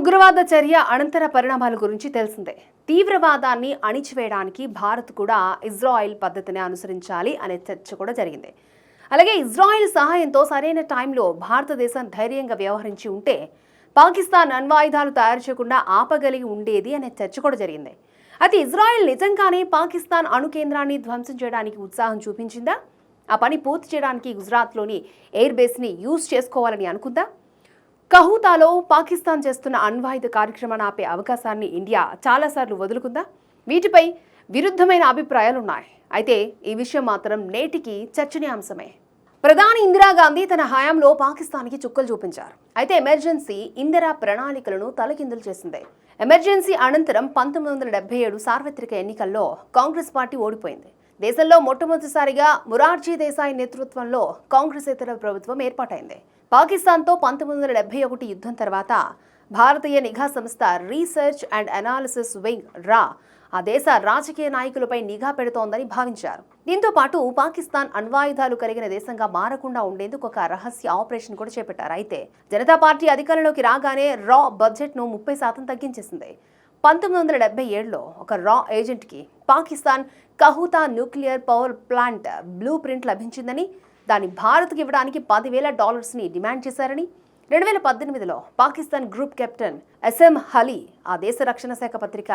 ఉగ్రవాద చర్య అనంతర పరిణామాల గురించి తెలిసిందే. తీవ్రవాదాన్ని అణిచివేయడానికి భారత్ కూడా ఇజ్రాయెల్ పద్ధతిని అనుసరించాలి అనే చర్చ కూడా జరిగింది. అలాగే ఇజ్రాయెల్ సహాయంతో సరైన టైంలో భారతదేశం ధైర్యంగా వ్యవహరించి ఉంటే పాకిస్తాన్ అణ్వాయుధాలు తయారు చేయకుండా ఆపగలిగి ఉండేది అనే చర్చ కూడా జరిగింది. అయితే ఇజ్రాయెల్ నిజంగానే పాకిస్తాన్ అణు కేంద్రాన్ని ధ్వంసం చేయడానికి ఉత్సాహం చూపించిందా? ఆ పని పూర్తి చేయడానికి గుజరాత్లోని ఎయిర్ బేస్ని యూజ్ చేసుకోవాలని అనుకుందా? కహూతాలో పాకిస్తాన్ చేస్తున్న అణ్వాయుధ కార్యక్రమాన్ని ఆపే అవకాశాన్ని ఇండియా చాలాసార్లు వదులుకుందా? వీటిపై విరుద్ధమైన అభిప్రాయాలున్నాయి. అయితే ఈ విషయం మాత్రం నేటికి చర్చనీయాంశమే. ప్రధాని ఇందిరాగాంధీ తన హయాంలో పాకిస్తాన్కి చుక్కలు చూపించారు. అయితే ఎమర్జెన్సీ ఇందిరా ప్రణాళికలను తలకిందులు చేసింది. ఎమర్జెన్సీ అనంతరం పంతొమ్మిది వందల డెబ్బై ఏడు సార్వత్రిక ఎన్నికల్లో కాంగ్రెస్ పార్టీ ఓడిపోయింది. దేశంలో మొట్టమొదటిసారిగా మురార్జీ దేశాయ్ నేతృత్వంలో కాంగ్రెస్ ఇతర ప్రభుత్వం ఏర్పాటైంది. పాకిస్తాన్తో పంతొమ్మిది వందల డెబ్బై ఒకటి యుద్ధం తర్వాత భారతీయ నిఘా సంస్థ రీసెర్చ్ అండ్ అనాలిసిస్ వింగ్ రా ఆ దేశ రాజకీయ నాయకులపై నిఘా పెడుతోందని భావించారు. దీంతో పాటు పాకిస్తాన్ అణ్వాయుధాలు కలిగిన దేశంగా మారకుండా ఉండేందుకు ఒక రహస్య ఆపరేషన్ కూడా చేపట్టారు. అయితే జనతా పార్టీ అధికారంలోకి రాగానే రా బడ్జెట్ను ముప్పై శాతం తగ్గించేసింది. పంతొమ్మిది వందల డెబ్బై ఏడులో ఒక రా ఏజెంట్కి Pakistan Kahuta nuclear power plant blueprint లభించిందని దాన్ని భారత్కి ఇవ్వడానికి పదివేల డాలర్స్ని డిమాండ్ చేశారని రెండు వేల పద్దెనిమిదిలో Pakistan group captain S M Hali దేశ రక్షణ శాఖ పత్రిక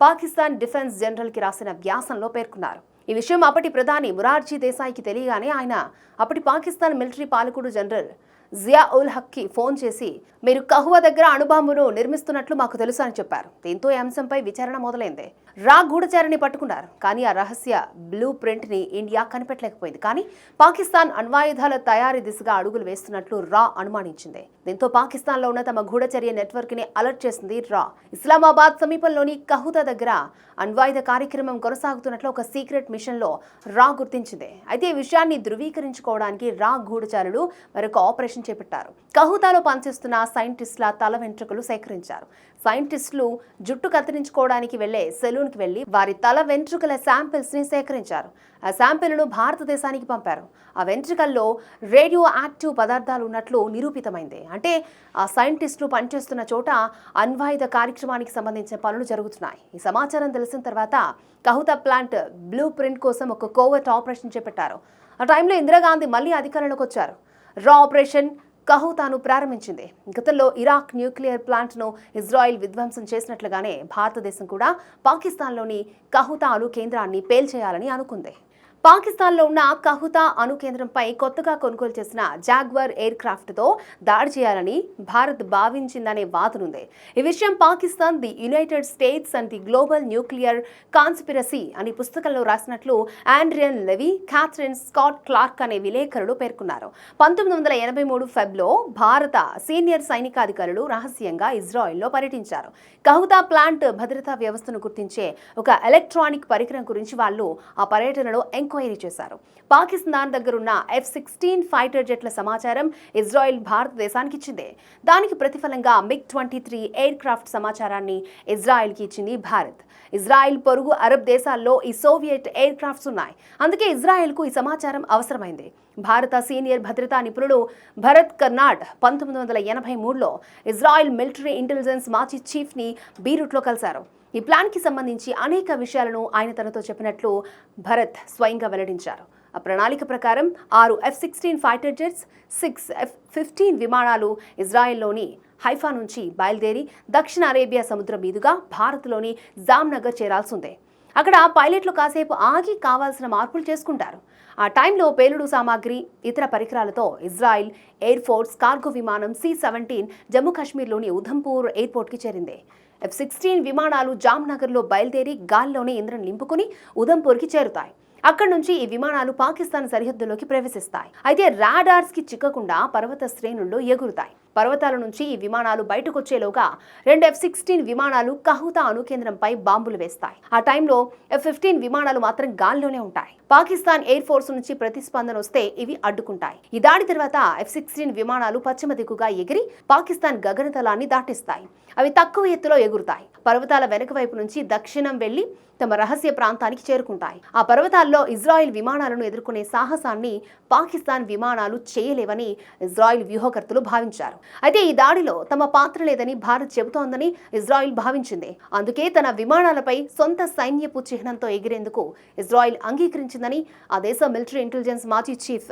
పాకిస్తాన్ డిఫెన్స్ జనరల్కి రాసిన వ్యాసంలో పేర్కొన్నారు. ఈ విషయం అప్పటి ప్రధాని మురార్జీ దేశాయికి తెలియగానే ఆయన అప్పటి పాకిస్తాన్ మిలిటరీ పాలకుడు జనరల్ జియా ఉల్ హక్కి ఫోన్ చేసి మీరు కహువా దగ్గర అణుబాంబును నిర్మిస్తున్నట్లు మాకు తెలుసు అని చెప్పారు. దీంతో ఈ అంశంపై విచారణ మొదలైంది. రా గూఢచారిని పట్టుకున్నారు. కానీ ఆ రహస్య బ్లూ ప్రింట్ని ఇండియా కనిపెట్టలేకపోయింది. కానీ పాకిస్తాన్ అణ్వాయుధాల తయారీ దిశగా అడుగులు వేస్తున్నట్లు రా అనుమానించింది. దీంతో పాకిస్తాన్లో ఉన్న తమ గూఢచర్య నెట్వర్క్ని అలర్ట్ చేసింది రా. ఇస్లామాబాద్ సమీపంలోని కహుదా దగ్గర అణ్వాయుధ కార్యక్రమం కొనసాగుతున్నట్లు ఒక సీక్రెట్ మిషన్లో రా గుర్తించింది. అయితే ఈ విషయాన్ని ధృవీకరించుకోవడానికి రా గూఢచారులు మరొక ఆపరేషన్ చేపట్టారు. కహుతాలో పనిచేస్తున్న సైంటిస్టుల తల వెంట్రుకలు సేకరించారు. సైంటిస్టులు జుట్టు కత్తిరించుకోవడానికి వెళ్ళే సెలూన్కి వెళ్ళి వారి తల వెంట్రుకల శాంపిల్స్ని సేకరించారు. ఆ శాంపిల్ను భారతదేశానికి పంపారు. ఆ వెంట్రుకల్లో రేడియో యాక్టివ్ పదార్థాలు ఉన్నట్లు నిరూపితమైంది. అంటే ఆ సైంటిస్టులు పనిచేస్తున్న చోట అణ్వాయుధ కార్యక్రమానికి సంబంధించిన పనులు జరుగుతున్నాయి. ఈ సమాచారం తెలిసిన తర్వాత కహుతా ప్లాంట్ బ్లూ ప్రింట్ కోసం ఒక కోవర్ట్ ఆపరేషన్ చేపట్టారు. ఆ టైంలో ఇందిరాగాంధీ మళ్ళీ అధికారంలోకి వచ్చారు. రా ఆపరేషన్ కహూతాను ప్రారంభించింది. గతంలో ఇరాక్ న్యూక్లియర్ ప్లాంట్ను ఇజ్రాయిల్ విధ్వంసం చేసినట్లుగానే భారతదేశం కూడా పాకిస్తాన్లోని కహుతా అణు కేంద్రాన్ని పేల్చేయాలని అనుకుంది. పాకిస్తాన్లో ఉన్న కహుతా అణు కేంద్రంపై కొత్తగా కొనుగోలు చేసిన జాగ్వర్ ఎయిర్ క్రాఫ్ట్తో దాడి చేయాలని భారత్ భావించిందనే వాదనుంది. ఈ విషయం Pakistan the United States and the global nuclear conspiracy అని పుస్తకంలో రాసినట్లు Adrian Levy Catherine Scott Clark అనే విలేకరులు పేర్కొన్నారు. పంతొమ్మిది వందల ఎనభై మూడు ఫెబ్లో భారత సీనియర్ సైనికాధికారులు రహస్యంగా ఇజ్రాయెల్లో పర్యటించారు. కహుతా ప్లాంట్ భద్రతా వ్యవస్థను గుర్తించే ఒక ఎలక్ట్రానిక్ పరికరం గురించి వాళ్ళు ఆ పర్యటనలో ఎంక్వైరీ చేశారు. పాకిస్తాన్ దగ్గరున్న ఎఫ్ సిక్స్టీన్ ఫైటర్ జెట్ల సమాచారం ఇజ్రాయెల్ భారతదేశానికి ఇచ్చింది. దానికి ప్రతిఫలంగా MiG twenty three aircraft సమాచారాన్ని ఇజ్రాయెల్కి ఇచ్చింది భారత్. ఇజ్రాయెల్ పొరుగు అరబ్ దేశాల్లో ఈ సోవియట్ ఎయిర్ క్రాఫ్ట్స్ ఉన్నాయి. అందుకే ఇజ్రాయెల్కు ఈ సమాచారం అవసరమైంది. భారత సీనియర్ భద్రతా నిపుణుడు భరత్ కర్నాడ్ పంతొమ్మిది వందల ఎనభై మూడులో ఇజ్రాయెల్ మిలిటరీ ఇంటెలిజెన్స్ మాజీ చీఫ్ని బీరూట్లో కలిశారు. ఈ ప్లాన్కి సంబంధించి అనేక విషయాలను ఆయన తనతో చెప్పినట్లు భరత్ స్వయంగా వెల్లడించారు. ఆ ప్రణాళిక ప్రకారం ఆరు F sixteen fighter jets six F fifteen విమానాలు ఇజ్రాయెల్లోని హైఫా నుంచి బయలుదేరి దక్షిణ అరేబియా సముద్రం మీదుగా భారత్లోని జామ్నగర్ చేరాల్సి ఉంది అక్కడ పైలట్లు కాసేపు ఆగి కావాల్సిన మార్పులు చేసుకుంటారు. ఆ టైంలో పేలుడు సామాగ్రి ఇతర పరికరాలతో ఇజ్రాయిల్ ఎయిర్ ఫోర్స్ కార్గో విమానం సి సెవెంటీన్ జమ్మూ కాశ్మీర్లోని ఉధంపూర్ ఎయిర్పోర్ట్కి చేరింది. ఎఫ్ సిక్స్టీన్ విమానాలు జామ్నగర్లో బయలుదేరి గాల్లోనే ఇంద్రం నింపుకుని ఉధంపూర్కి చేరుతాయి. అక్కడి నుంచి ఈ విమానాలు పాకిస్తాన్ సరిహద్దులోకి ప్రవేశిస్తాయి. అయితే రాడార్స్కి చిక్కకుండా పర్వత శ్రేణుల్లో ఎగురుతాయి. పర్వతాల నుంచి ఈ విమానాలు బయటకొచ్చేలోగా రెండు ఎఫ్ సిక్స్టీన్ విమానాలు కహుతా అణు కేంద్రంపై బాంబులు వేస్తాయి. ఆ టైంలో ఎఫ్ ఫిఫ్టీన్ విమానాలు మాత్రం గాల్లోనే ఉంటాయి. పాకిస్తాన్ ఎయిర్ ఫోర్స్ నుంచి ప్రతిస్పందన వస్తే ఇవి అడ్డుకుంటాయి. ఈ దాడి తర్వాత ఎఫ్ సిక్స్టీన్ విమానాలు పశ్చిమ దిక్కుగా ఎగిరి పాకిస్తాన్ గగనతలాన్ని దాటిస్తాయి. అవి తక్కువ ఎత్తులో ఎగురుతాయి. పర్వతాల వెనుక వైపు నుంచి దక్షిణం వెళ్ళి తమ రహస్య ప్రాంతానికి చేరుకుంటాయి. ఆ పర్వతాల్లో ఇజ్రాయెల్ విమానాలను ఎదుర్కొనే సాహసాన్ని పాకిస్తాన్ విమానాలు చేయలేవని ఇజ్రాయెల్ వ్యూహకర్తలు భావించారు. అయితే ఈ దాడిలో తమ పాత్ర లేదని భారత్ చెబుతోందని ఇజ్రాయిల్ భావించింది. అందుకే తన విమానాలపై సొంత సైన్యపు చిహ్నంతో ఎగిరేందుకు ఇజ్రాయిల్ అంగీకరించిందని ఆ దేశ మిలిటరీ ఇంటెలిజెన్స్ మాజీ చీఫ్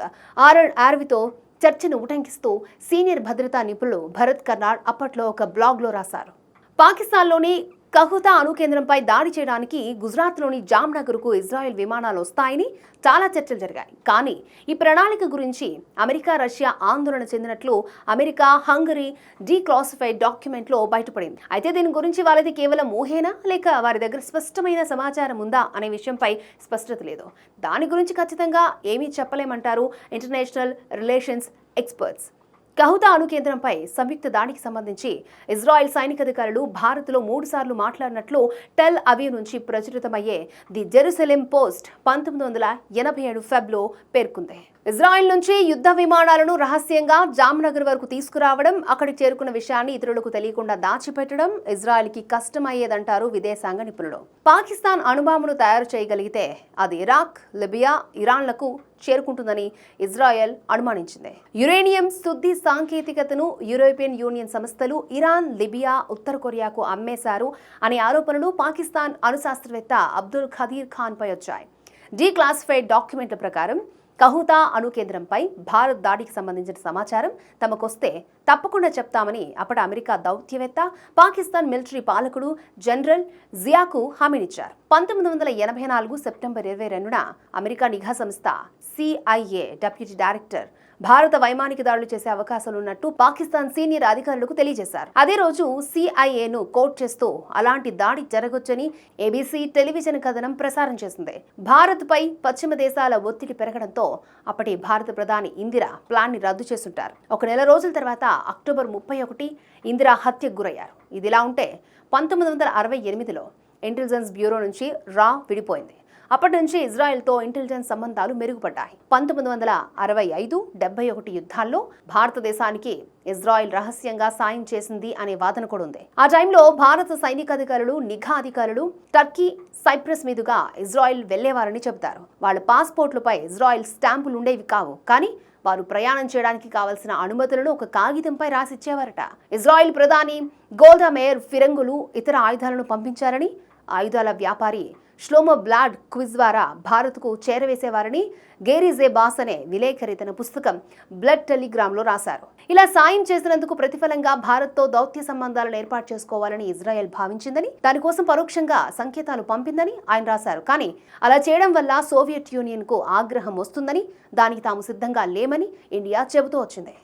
ఆర్ఎన్ ఆర్వితో చర్చను ఉటంకిస్తూ సీనియర్ భద్రతా నిపుణులు భరత్ కర్నాడ్ అప్పట్లో ఒక బ్లాగ్లో రాశారు. పాకిస్తాన్లోని కహుతా అణు కేంద్రంపై దాడి చేయడానికి గుజరాత్లోని జామ్నగర్కు ఇజ్రాయెల్ విమానాలు వస్తాయని చాలా చర్చలు జరిగాయి. కానీ ఈ ప్రణాళిక గురించి అమెరికా రష్యా ఆందోళన చెందినట్లు అమెరికా హంగరీ డీక్లాసిఫైడ్ డాక్యుమెంట్లో బయటపడింది. అయితే దీని గురించి వాళ్ళది కేవలం ఊహేనా? లేక వారి దగ్గర స్పష్టమైన సమాచారం ఉందా? అనే విషయంపై స్పష్టత లేదు. దాని గురించి ఖచ్చితంగా ఏమీ చెప్పలేమంటారు ఇంటర్నేషనల్ రిలేషన్స్ ఎక్స్పర్ట్స్. కహుతా అణు కేంద్రంపై సంయుక్త దాడికి సంబంధించి ఇజ్రాయెల్ సైనికాధికారులు భారత్లో మూడుసార్లు మాట్లాడినట్లు టెల్ అవీవ్ నుంచి ప్రచురితమయ్యే ది జెరూసలేం పోస్ట్ పంతొమ్మిది వందల ఎనభై ఏడు ఫెబ్లో పేర్కొంది. ఇజ్రాయెల్ నుంచి యుద్ధ విమానాలను రహస్యంగా జామ్నగర్ వరకు తీసుకురావడం అక్కడికి చేరుకున్న విషయాన్ని ఇతరులకు తెలియకుండా దాచిపెట్టడం ఇజ్రాయెల్కి కష్టమయ్యేదంటారు విదేశాంగ నిపుణులు. పాకిస్తాన్ అణుబాంబును తయారు చేయగలిగితే అది ఇరాక్ లిబియా ఇరాన్లకు చేరుకుంటుందని ఇజ్రాయెల్ అనుమానించింది. యురేనియం శుద్ధి సాంకేతికతను యూరోపియన్ యూనియన్ సంస్థలు ఇరాన్ లిబియా ఉత్తర కొరియాకు అమ్మేశారు అనే ఆరోపణలు పాకిస్తాన్ అణుశాస్త్రవేత్త అబ్దుల్ ఖదీర్ ఖాన్ పై వచ్చాయి డీక్లాసిఫైడ్ డాక్యుమెంట్ల ప్రకారం కహుతా అణు కేంద్రంపై భారత్ దాడికి సంబంధించిన సమాచారం తమకొస్తే తప్పకుండా చెప్తామని అప్పటి అమెరికా దౌత్యవేత్త పాకిస్తాన్ మిలిటరీ పాలకుడు జనరల్ జియాకు హామీనిచ్చారు. పంతొమ్మిది వందల ఎనభై నాలుగు సెప్టెంబర్ ఇరవై రెండున అమెరికా నిఘా సంస్థ సిఐఏ డెప్యూటీ డైరెక్టర్ భారత వైమానిక దాడులు చేసే అవకాశాలున్నట్టు పాకిస్తాన్ సీనియర్ అధికారులకు తెలియజేశారు. అదే రోజు సిఐఏను కోట్ చేస్తూ అలాంటి దాడి జరగొచ్చని ఏబీసీ టెలివిజన్ కథనం ప్రసారం చేసింది. భారత్ పై పశ్చిమ దేశాల ఒత్తిడి పెరగడంతో అప్పటి భారత ప్రధాని ఇందిరా ప్లాన్ని రద్దు చేస్తుంటారు. ఒక నెల రోజుల తర్వాత అక్టోబర్ ముప్పై ఒకటి ఇందిరా హత్యకు గురయ్యారు. ఇదిలా ఉంటే పంతొమ్మిది వందల అరవై ఎనిమిదిలో ఇంటెలిజెన్స్ బ్యూరో నుంచి రా విడిపోయింది. అప్పటి నుంచి ఇజ్రాయెల్తో ఇంటెలిజెన్స్ సంబంధాలు మెరుగుపడ్డాయి. పంతొమ్మిది వందల అరవై ఐదు డెబ్బై ఒకటి యుద్ధాల్లో భారతదేశానికి ఇజ్రాయెల్ రహస్యంగా సాయం చేసింది అనే వాదన కూడా ఉంది. ఆ టైంలో భారత సైనికాధికారులు నిఘా అధికారులు టర్కీ సైప్రస్ మీదుగా ఇజ్రాయెల్ వెళ్ళేవారని చెబుతారు. వాళ్ళ పాస్పోర్ట్లపై ఇజ్రాయెల్ స్టాంపులు ఉండేవి కావు. కానీ వారు ప్రయాణం చేయడానికి కావలసిన అనుమతులను ఒక కాగితంపై రాసిచ్చేవారట. ఇజ్రాయెల్ ప్రధాని గోల్డా మేయర్ ఫిరంగులు ఇతర ఆయుధాలను పంపించారని ఆయుధాల వ్యాపారి ష్లోమో బ్లాడ్ క్విజ్ ద్వారా భారత్కు చేరవేసేవారని గేరీజే బాస్ అనే విలేకరి తన పుస్తకం బ్లడ్ టెలిగ్రామ్లో రాశారు. ఇలా సాయం చేసినందుకు ప్రతిఫలంగా భారత్తో దౌత్య సంబంధాలను ఏర్పాటు చేసుకోవాలని ఇజ్రాయెల్ భావించిందని దానికోసం పరోక్షంగా సంకేతాలు పంపిందని ఆయన రాశారు. కానీ అలా చేయడం వల్ల సోవియట్ యూనియన్కు ఆగ్రహం వస్తుందని దానికి తాము సిద్ధంగా లేమని ఇండియా చెబుతూ వచ్చింది.